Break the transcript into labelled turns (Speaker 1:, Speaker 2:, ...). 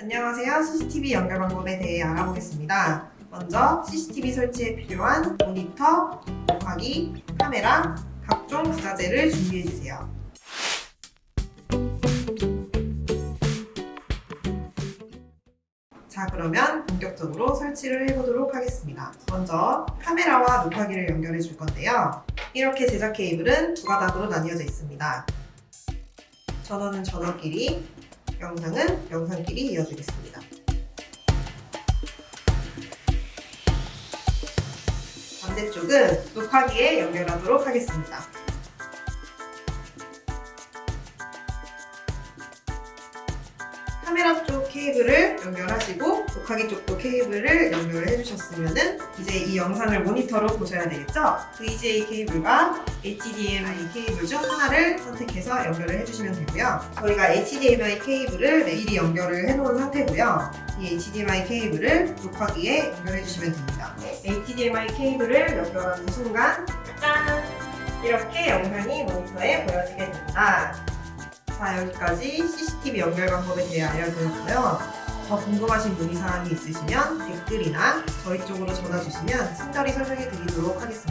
Speaker 1: 안녕하세요. CCTV 연결 방법에 대해 알아보겠습니다. 먼저 CCTV 설치에 필요한 모니터, 녹화기, 카메라, 각종 부자재를 준비해 주세요. 자, 그러면 본격적으로 설치를 해보도록 하겠습니다. 먼저 카메라와 녹화기를 연결해 줄 건데요. 이렇게 제작 케이블은 두 가닥으로 나뉘어져 있습니다. 전원은 전원끼리, 영상은 영상끼리 이어주겠습니다. 반대쪽은 녹화기에 연결하도록 하겠습니다. 카메라 쪽 케이블을 연결하시고 녹화기 쪽도 케이블을 연결을 해주셨으면은 이제 이 영상을 모니터로 보셔야 되겠죠? VGA 케이블과 HDMI 케이블 중 하나를 선택해서 연결을 해주시면 되고요. 저희가 HDMI 케이블을 미리 연결을 해놓은 상태고요. 이 HDMI 케이블을 녹화기에 연결해 주시면 됩니다. HDMI 케이블을 연결하는 순간 짠! 이렇게 영상이 모니터에 보여지게 됩니다. 자 여기까지 CCTV 연결 방법에 대해 알려드렸고요. 더 궁금하신 문의사항이 있으시면 댓글이나 저희 쪽으로 전화 주시면 친절히 설명해 드리도록 하겠습니다.